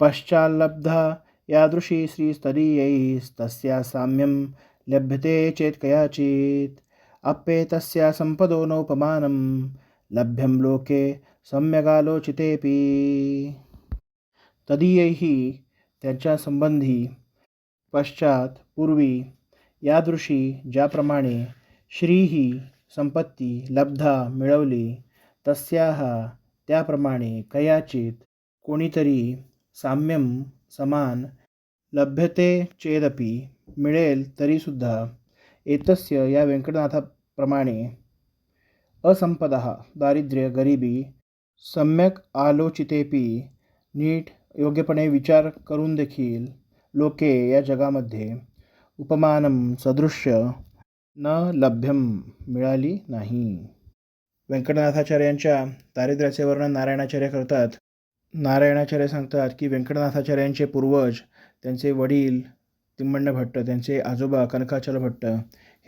पश्चाल्लब्धा यादृशी श्रीस्तदीयैस्तस्या साम्यं लभ्यते चेत् कयाचित्। अप्येतस्या सम्पदो नोपमानं लभ्यं लोके सम्यगालोचितेऽपि। तदीयैः त्यांच्या संबंधी पश्चात पूर्वी यादृशी ज्याप्रमाणे श्री ही संपत्ती लब्धा मिळवली तस्या त्याप्रमाणे कयाचित कोणीतरी साम्यम समान लभ्यते चेदपि मिळेल तरीसुद्धा. एतस्य या व्यंकटनाथाप्रमाणे असंपदः दारिद्र्य गरिबी सम्यक आलोचितेपी नीट योग्यपणे विचार करून देखील लोके या जगामध्ये उपमानं सदृश्य न लभ्यम मिळाली नाही. व्यंकटनाथाचार्यांच्या दारिद्र्याचे वर्णन नारायणाचार्य करतात. नारायणाचार्य सांगतात की व्यंकटनाथाचार्यांचे पूर्वज त्यांचे वडील तिम्मण्ण भट्ट त्यांचे आजोबा कनकाचल भट्ट.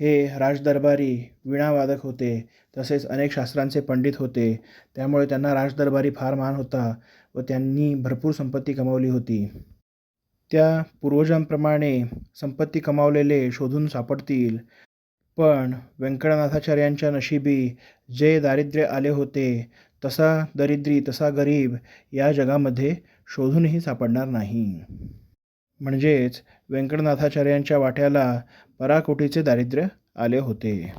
हे राजदरबारी वीणावादक होते तसेच अनेक शास्त्रांचे पंडित होते. त्यामुळे त्यांना राजदरबारी फार मान होता व त्यांनी भरपूर संपत्ती कमावली होती. त्या पूर्वजांप्रमाणे संपत्ती कमावलेले शोधून सापडतील. पण व्यंकटनाथाचार्यांच्या नशिबी जे दारिद्र्य आले होते तसा दरिद्री तसा गरीब या जगामध्ये शोधूनही सापडणार नाही. म्हणजेच व्यंकटनाथाचार्यांच्या वाट्याला पराकोटीचे दारिद्र्य आले होते.